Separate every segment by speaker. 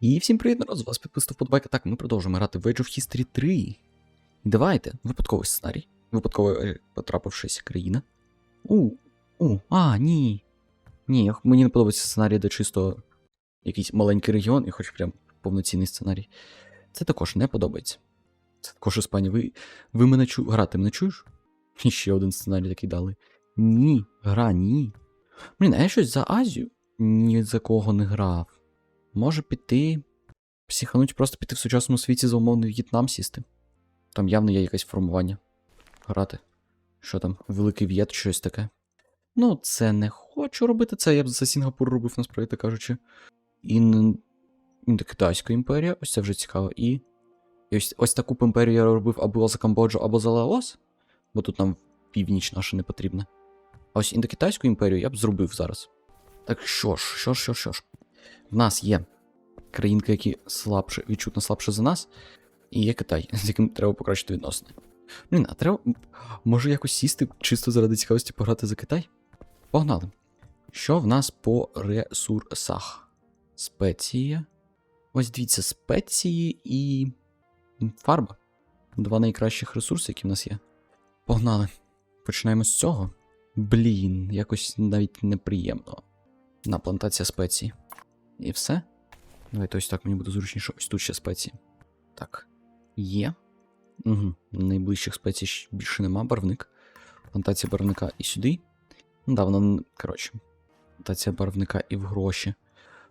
Speaker 1: І всім привіт, народ, з вас підписав подбайка. Так, ми продовжуємо грати в Age of History 3. І давайте, випадковий сценарій. Випадково е, потрапившись країна. У, у, а, ні. Ні, мені не подобається сценарій, де чисто якийсь маленький регіон і хоч прям повноцінний сценарій. Це також не подобається. Це також Іспанія. Ви, ви мене чу... Гра, ти мене чуєш? Ще один сценарій такий дали. Ні, гра, ні. Блін, а я щось за Азію ні за кого не грав. Може піти. Психануть, просто піти в сучасному світі за умовний В'єтнам сісти. Там явно є якесь формування. Грати. Що там, Великий В'єт, щось таке. Ну, це не хочу робити це, я б за Сінгапур робив, насправді кажучи. Ін... Індокитайська імперія, ось це вже цікаво. І. і ось, ось таку імперію я робив або за Камбоджу, або за Лаос, бо тут нам північ наша не потрібна. А ось індокитайську імперію я б зробив зараз. Так що ж, що ж, що ж, що ж. В нас є країнки, які слабше, відчутно слабше за нас, і є Китай, з яким треба покращити відносини. Блін, а треба. Може якось сісти чисто заради цікавості пограти за Китай? Погнали. Що в нас по ресурсах? Спеції. Ось дивіться, спеції і. фарба. Два найкращих ресурси, які в нас є. Погнали. Починаємо з цього. Блін, якось навіть неприємно. На плантація спецій. І все. Давайте ось так мені буде зручніше. Ось тут ще спеції. Так. Є. Угу. Найближчих спецій більше нема. Барвник. Плантація барвника і сюди. Ну да, вона. Коротше. Плантація барвника і в гроші.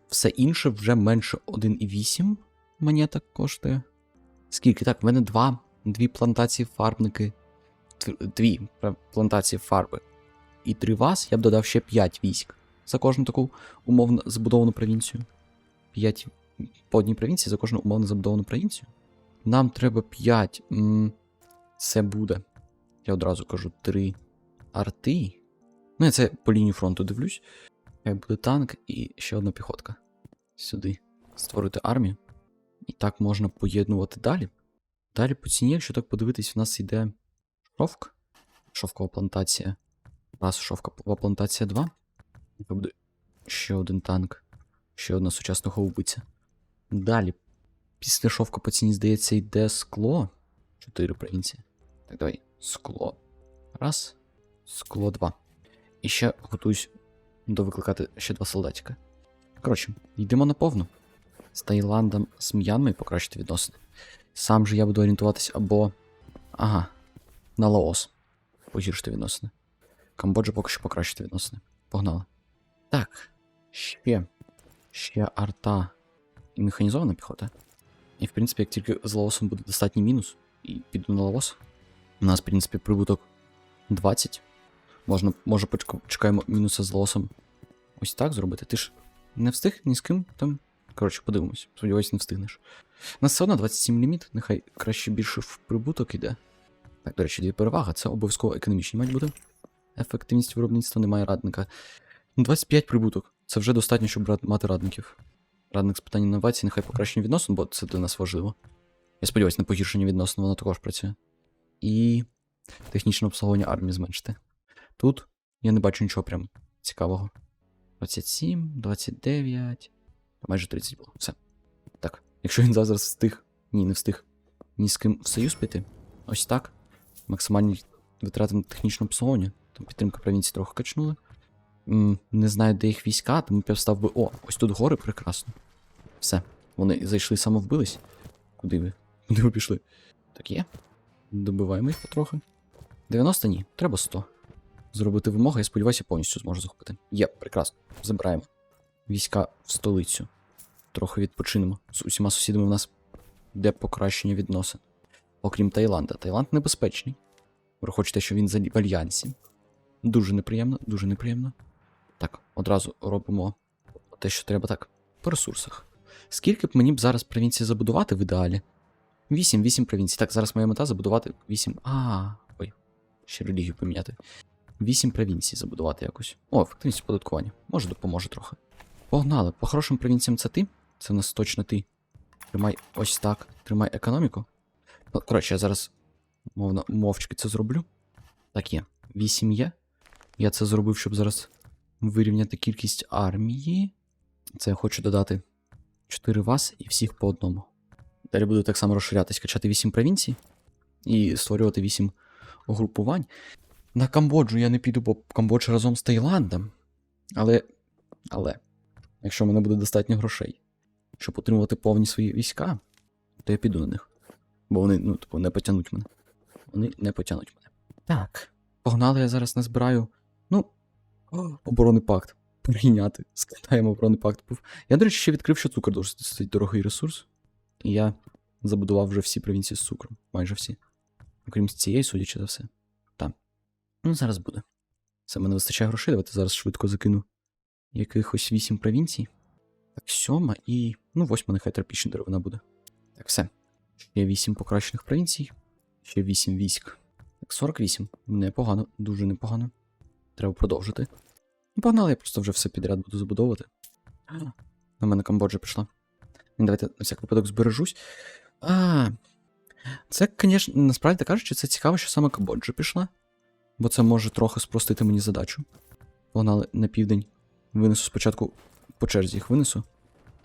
Speaker 1: Все інше вже менше 1,8 монеток коштує. Скільки? Так, в мене два. Дві плантації фарбники. Дві плантації фарби. І три вас, я б додав ще 5 військ за кожну таку умовно забудовану провінцію. 5 по одній провінції за кожну умовно забудовану провінцію. Нам треба 5. Це буде. Я одразу кажу 3 арти. Ну, я це по лінії фронту дивлюсь. Хай буде танк і ще одна піхотка. Сюди. Створити армію. І так можна поєднувати далі. Далі по ціні, якщо так подивитись, у нас йде шовк. Шовкова плантація. Раз, шовкова плантація 2. Ще один танк, ще одна сучасна гаубиця. Далі, після шовка по ціні, здається, йде скло. Чотири провінції. Так, давай. Скло. Раз. Скло два. І ще готуюсь довикликати ще два солдатика. Коротше, йдемо на повну. З Таїландом, з М'янмою покращити відносини. Сам же я буду орієнтуватись або. Ага. На Лаос. Погіршити відносини. Камбоджа поки що покращити відносини. Погнали. Так. Ще. Ще арта і механізована піхота. І, в принципі, як тільки з Лаосом буде достатній мінус, і піду на Лаос. У нас, в принципі, прибуток 20. Можна, може, почка- чекаємо мінуса з Лаосом. Ось так зробити. Ти ж не встиг ні з ким там. Коротше, подивимось. Сподіваюсь, не встигнеш. У нас все одно 27 ліміт, нехай краще більше в прибуток іде. Так, до речі, дві переваги. Це обов'язково економічні мають бути. Ефективність виробництва немає радника. 25 прибуток. Це вже достатньо, щоб мати радників. Радник з питань інновацій, нехай покращення відносин, бо це для нас важливо. Я сподіваюся, на погіршення відносин воно також працює. І технічне обслуговування армії зменшити. Тут я не бачу нічого прям цікавого. 27, 29. Майже 30 було. Все. Так. Якщо він зараз встиг. Ні, не встиг. Ні з ким в союз піти. Ось так. Максимальні витрати на технічне обслуговування. Там підтримка провінції трохи качнули. Не знаю, де їх війська, тому я встав би. О, ось тут гори прекрасно. Все. Вони зайшли самовбились. Куди ви? Куди ви пішли? Так є. Добиваємо їх потрохи. 90 ні, треба 100. Зробити вимоги, я сподіваюся, повністю зможу захопити. Є, прекрасно. Забираємо. Війська в столицю. Трохи відпочинемо. З усіма сусідами в нас де покращення відносин. Окрім Таїланда. Таїланд небезпечний. Враховуйте, що він в альянсі. Дуже неприємно, дуже неприємно. Так, одразу робимо те, що треба так. По ресурсах. Скільки б мені б зараз провінцій забудувати в ідеалі? 8, 8 провінцій. Так, зараз моя мета забудувати 8. А, ой, ще релігію поміняти. 8 провінцій забудувати якось. О, ефективність оподаткування. Може, допоможе трохи. Погнали. По хорошим провінціям це ти. Це в нас точно ти. Тримай ось так. Тримай економіку. Ну, коротше, я зараз мовно мовчки це зроблю. Так є. 8 є. Я це зробив, щоб зараз вирівняти кількість армії. Це я хочу додати 4 вас і всіх по одному. Далі буду так само розширятись, качати 8 провінцій і створювати 8 угрупувань. На Камбоджу я не піду, бо Камбоджа разом з Таїландом. Але. Але. Якщо в мене буде достатньо грошей, щоб отримувати повні свої війська, то я піду на них. Бо вони, ну, типу, не потягнуть мене. Вони не потягнуть мене. Так. Погнали, я зараз назбираю. Ну. О, оборонний пакт. Прийняти. Складаємо оборонний пакт. Був. Я, до речі, ще відкрив, що цукор досить дорогий ресурс. І я забудував вже всі провінції з цукром. Майже всі. Окрім цієї, судячи за все. Так. Ну, зараз буде. Це мене вистачає грошей. Давайте зараз швидко закину якихось вісім провінцій. Так, сьома і. Ну, восьма, нехай тропічна деревина буде. Так, все. Ще вісім покращених провінцій. Ще вісім військ. Так, 48. Непогано, дуже непогано. Треба продовжити. Ну, погнали, я просто вже все підряд буду забудовувати. На мене Камбоджа пішла. Давайте на всяк випадок збережусь. А. Це, звісно, насправді кажучи, це цікаво, що саме Камбоджа пішла. Бо це може трохи спростити мені задачу. Погнали на південь. Винесу спочатку по черзі їх винесу.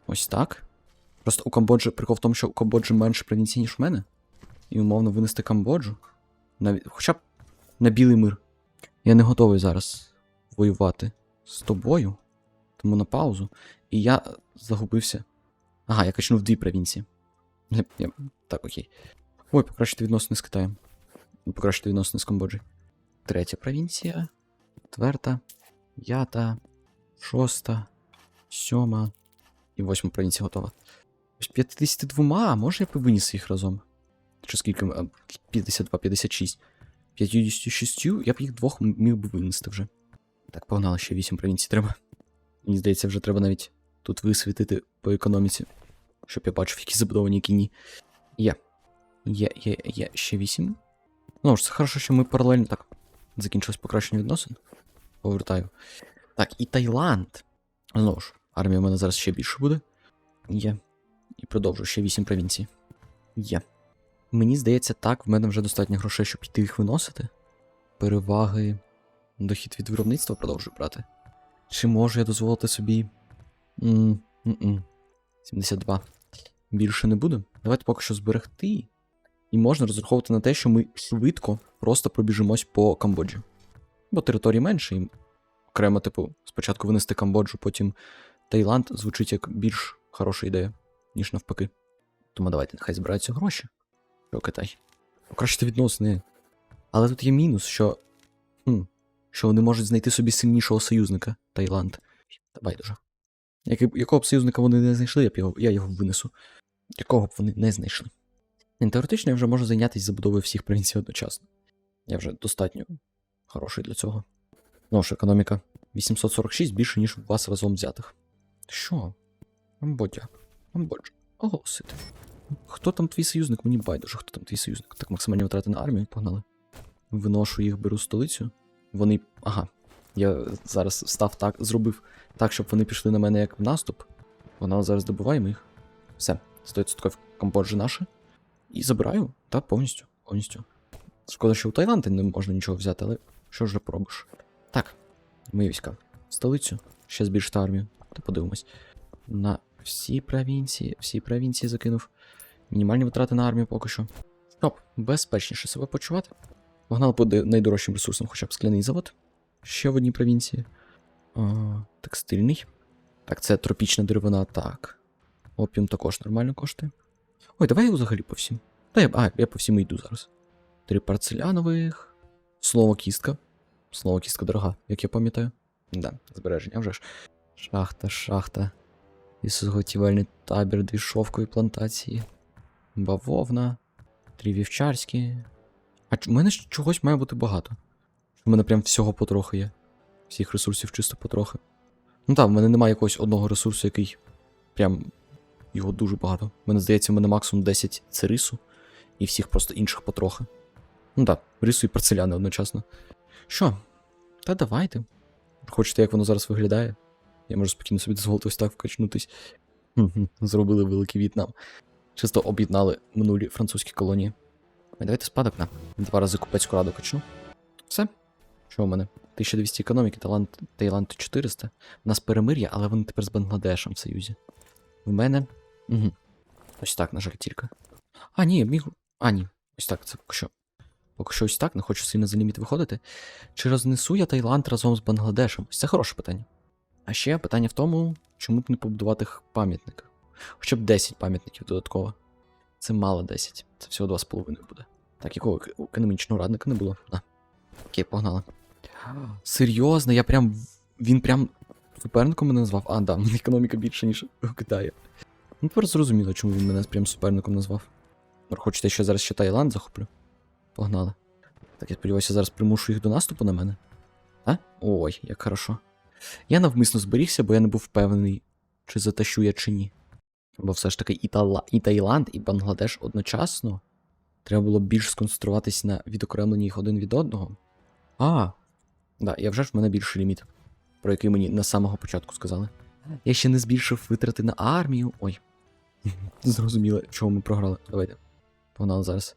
Speaker 1: Ось так. Просто у Камбоджі прикол в тому, що у Камбоджі менше провінцій, ніж у мене. І умовно винести Камбоджу. Навіть, хоча б на білий мир. Я не готовий зараз воювати з тобою. Тому на паузу. І я загубився. Ага, я качнув дві провінції. Я, так, окей. Ой, покращити відносини з Китаєм. Покращити відносини з Камбоджі. Третя провінція. Четверта. П'ята. Шоста. Сьома. І восьма провінція готова. Ось 52, може я б виніс їх разом? Чи скільки? А, 52, 56. 56 я б їх двох міг би винести вже. Так, погнали, ще 8 провінцій треба. Мені здається, вже треба навіть тут висвітити по економіці, щоб я бачив, які забудовані, які ні. Є. Є, є, є, ще 8. Ну ж, це хорошо, що ми паралельно. Так, закінчилось покращення відносин. Повертаю. Так, і Таїланд. Знову ж, армія в мене зараз ще більше буде. Є. І продовжую ще 8 провінцій. Є. Мені здається, так, в мене вже достатньо грошей, щоб піти їх виносити. Переваги. Дохід від виробництва продовжую брати. Чи можу я дозволити собі. м м 72. Більше не буду. Давайте поки що зберегти. І можна розраховувати на те, що ми швидко просто пробіжимось по Камбоджі. Бо території менше, і окремо, типу, спочатку винести Камбоджу, потім Таїланд звучить як більш хороша ідея, ніж навпаки. Тому давайте нехай збираються гроші. Китай? Покращити відносини. Але тут є мінус, що. Хм, що вони можуть знайти собі сильнішого союзника Таїланд. Та байдуже. Який, якого б союзника вони не знайшли, я, б його, я його винесу. Якого б вони не знайшли. Теоретично я вже можу зайнятися забудовою всіх провінцій одночасно. Я вже достатньо хороший для цього. Ну ж, економіка 846 більше, ніж у вас разом взятих. Що? Камбоджа. Камбоджа. Оголосити. Хто там твій союзник? Мені байдуже, хто там твій союзник. Так, максимальні витрати на армію, погнали. Виношу їх, беру столицю. Вони. Ага. Я зараз став так, зробив так, щоб вони пішли на мене як в наступ. Вона зараз добиваємо їх. Все, 100% Камбоджа наша. І забираю, так, повністю. повністю. Шкода, що у Таїланді не можна нічого взяти, але що ж поробиш? Так, мої війська. Столицю. Ще збільшити армію. Та подивимось. На всі провінції, всі провінції закинув. Мінімальні витрати на армію поки що. Щоб безпечніше себе почувати. Погнали по найдорожчим ресурсам, хоча б скляний завод. Ще в одній провінції. А, текстильний. Так, це тропічна деревина, так. Опіум також нормально коштує. Ой, давай я взагалі по всім. Та я, а, я по всім йду зараз. Три порцелянових. Слово кістка. Слово кістка дорога, як я пам'ятаю. Да, збереження вже ж. Шахта, шахта. Лісозаготівельний табір, дві шовкові плантації. Бавовна. Три вівчарські. А у мене ж чогось має бути багато. У мене прям всього потрохи є. Всіх ресурсів чисто потрохи. Ну так, в мене немає якогось одного ресурсу, який прям його дуже багато. Мене здається, в мене максимум 10 це рису, і всіх просто інших потрохи. Ну так, рису і порцеляни одночасно. Що? Та давайте. Хочете, як воно зараз виглядає? Я можу спокійно собі дозволити ось так вкачнутись. Зробили великий В'єтнам. Чисто об'єднали минулі французькі колонії. Ой, давайте спадок на два рази купецьку раду качну. Все. Що у мене? 1200 економіки, Таїланд, Таїланд 400. У нас перемир'я, але вони тепер з Бангладешем в союзі. В мене. Угу. Ось так, на жаль, тільки. А, ні, міг. А, ні. Ось так, це поки що. Поки що ось так, не хочу сильно за ліміт виходити. Чи рознесу я Таїланд разом з Бангладешем? Ось Це хороше питання. А ще питання в тому, чому б не побудувати пам'ятник. Хоча б 10 пам'ятників додатково. Це мало 10. Це всього 2,5 буде. Так, якого економічного радника не було? Да. Окей, погнали. Серйозно, я прям. Він прям суперником мене назвав. А, да, мене економіка більше, ніж у Китаї. Ну, тепер зрозуміло, чому він мене прям суперником назвав. Хочете, що зараз ще Таїланд захоплю? Погнали. Так, я сподіваюся, зараз примушу їх до наступу на мене. А? Ой, як хорошо. Я навмисно зберігся, бо я не був впевнений, чи затащу я чи ні. Бо все ж таки і, Тала... і Таїланд, і Бангладеш одночасно. Треба було більш сконцентруватись на відокремленні їх один від одного. А, да, я вже ж в мене більший ліміт, про який мені на самого початку сказали. Я ще не збільшив витрати на армію. Ой. Зрозуміло, чого ми програли. Давайте. Погнали зараз.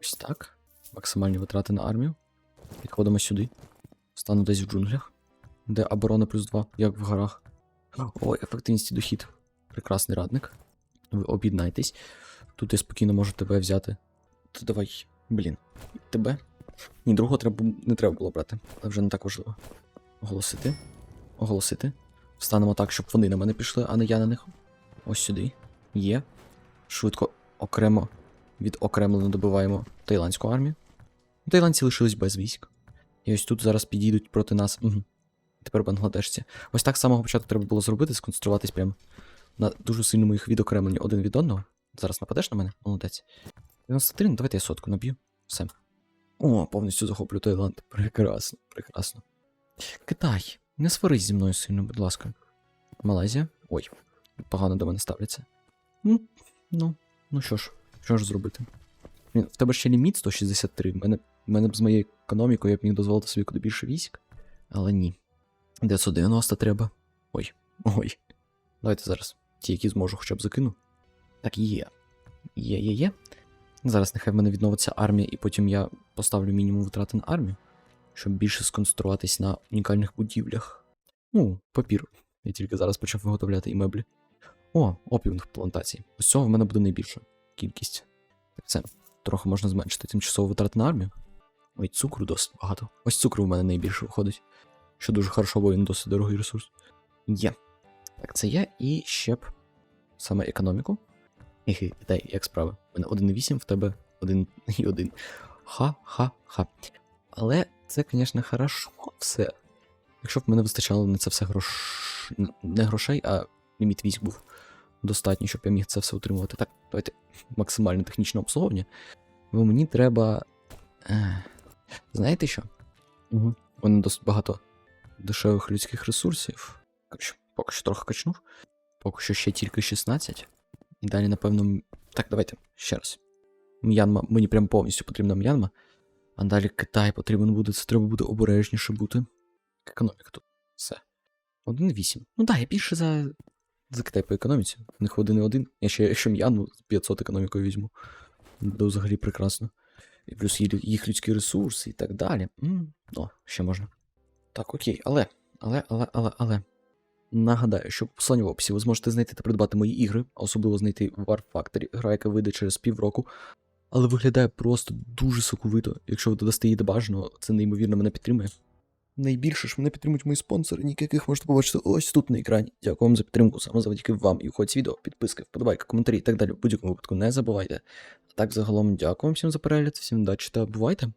Speaker 1: Ось так. Максимальні витрати на армію. Підходимо сюди. Стану десь в джунглях, де оборона плюс 2, як в горах. Ой, ефективність і дохід. Прекрасний радник. Ви об'єднайтесь. Тут я спокійно можу тебе взяти. То давай, блін. Тебе? Ні, другого треба, не треба було брати, але вже не так важливо. Оголосити. Оголосити. Встанемо так, щоб вони на мене пішли, а не я на них. Ось сюди. Є. Швидко окремо відокремлено добиваємо таїландську армію. Таїландці лишились без військ. І ось тут зараз підійдуть проти нас. Угу. Тепер бангладешці. Ось так з самого початку треба було зробити, сконцентруватись прямо на дуже сильному їх відокремленні один від одного. Зараз нападеш на мене? Молодець. 93, ну давайте я сотку наб'ю. Все. О, повністю захоплю Таїланд. Прекрасно, прекрасно. Китай, не сварись зі мною сильно, будь ласка. Малайзія. Ой, погано до мене ставляться. Ну, ну, ну що ж, що ж зробити? В тебе ще ліміт 163. В мене, мене б з моєю економікою я б міг дозволити собі куди більше військ. Але ні. 990 треба. Ой, ой. Давайте зараз. Ті, які зможу, хоча б закину. Так, є. Є, є, є. Зараз нехай в мене відновиться армія, і потім я поставлю мінімум витрати на армію, щоб більше сконцентруватись на унікальних будівлях. Ну, папір. Я тільки зараз почав виготовляти і меблі. О, опіумних плантацій. Ось цього в мене буде найбільша кількість. Так це трохи можна зменшити тимчасово витрати на армію. Ой, цукру досить багато. Ось цукру в мене найбільше виходить. Що дуже хорошо, бо він досить дорогий ресурс. Є. Так, це є. І ще б саме економіку. Хі, Китай, як справи? У мене 1,8, в тебе 1,1. Ха-ха-ха. Але це, звісно, хорошо все. Якщо б мене вистачало на це все грош... не грошей, а ліміт військ був достатньо, щоб я міг це все утримувати. Так, давайте максимальне технічне обслуговування. Бо мені треба. Е, Знаєте що? Угу. У мене досить багато дешевих людських ресурсів. Поки що трохи качнув. Поки що ще тільки 16. І далі, напевно. Так, давайте ще раз. М'янма, мені прям повністю потрібна М'янма. А далі Китай потрібен буде, це треба буде обережніше бути. Економіка тут. Все. 1,8. Ну так, я більше за. За Китай по економіці. У них 1,1. Я ще якщо М'янму 500 економікою візьму. Буде взагалі прекрасно. І плюс їх, людські ресурси і так далі. О, ще можна. Так, окей, але, але, але, але, але. Нагадаю, що в посиланні в описі ви зможете знайти та придбати мої ігри, особливо знайти War Factory, гра, яка вийде через півроку. Але виглядає просто дуже соковито. Якщо ви додасте її до бажаного, це неймовірно мене підтримує. Найбільше ж мене підтримують мої спонсори, яких можете побачити ось тут на екрані. Дякую вам за підтримку, саме завдяки вам і уходь відео, підписки, вподобайка, коментарі і так далі. В будь-якому випадку не забувайте. А так загалом дякую вам всім за перегляд, всім удачі та бувайте!